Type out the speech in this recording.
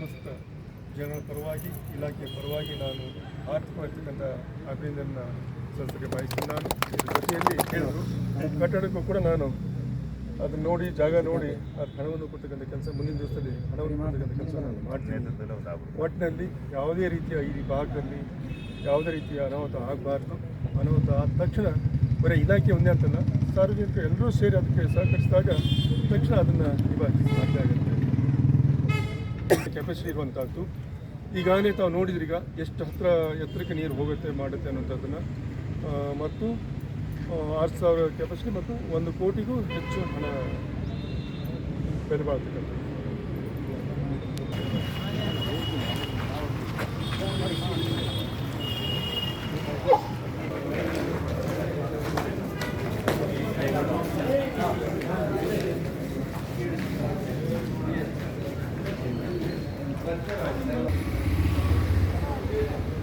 ಸಮಸ್ತ ಜನರ ಪರವಾಗಿ, ಇಲಾಖೆಯ ಪರವಾಗಿ ನಾನು ಆರ್ಥಿಕವಾಗಿರ್ತಕ್ಕಂಥ ಅಭಿನಂದನ ಸಲ್ಲಿಸಕ್ಕೆ ಬಯಸ್ತೀನಿ. ನಾನು ಜೊತೆಯಲ್ಲಿ ಹೇಳಿದರು. ಕಟ್ಟಡಕ್ಕೂ ಕೂಡ ನಾನು ಅದನ್ನು ನೋಡಿ, ಜಾಗ ನೋಡಿ ಅದು ಹಣವನ್ನು ಕೊಡ್ತಕ್ಕಂಥ ಕೆಲಸ ಮುಂದಿನ ದಿವಸದಲ್ಲಿ ಹಣವನ್ನು ಮಾಡ್ತಕ್ಕಂಥ ಕೆಲಸ ನಾನು ಮಾಡ್ತೀನಿ. ಒಟ್ಟಿನಲ್ಲಿ ಯಾವುದೇ ರೀತಿಯ ಈ ಭಾಗದಲ್ಲಿ ಯಾವುದೇ ರೀತಿಯ ಅನಾಹುತ ಆಗಬಾರ್ದು. ಅನಾಹುತ ಆದ ತಕ್ಷಣ ಬರೀ ಇಲಾಖೆ ಒಂದೇ ಅಂತಲ್ಲ, ಸಾರ್ವಜನಿಕರು ಎಲ್ಲರೂ ಸೇರಿ ಅದಕ್ಕೆ ಸಹಕರಿಸಿದಾಗ ತಕ್ಷಣ ಅದನ್ನು ನಿಭಾಯಿಸಲಿಕ್ಕೆ ಡಿಸ್ಕಷನ್ ಇರುವಂಥದ್ದು ಈಗಾಗಲೇ ತಾವು ಈಗ ಎಷ್ಟು ಹತ್ತಿರ ಎತ್ತರಕ್ಕೆ ನೀರು ಹೋಗುತ್ತೆ, ಮಾಡುತ್ತೆ ಅನ್ನೋಂಥದ್ದನ್ನು ಮತ್ತು ಆರು ಸಾವಿರ ಕೆಪಾಸಿಟಿ ಮತ್ತು ಒಂದು ಕೋಟಿಗೂ ಹೆಚ್ಚು ಹಣ ಬೆಲೆ Thank you.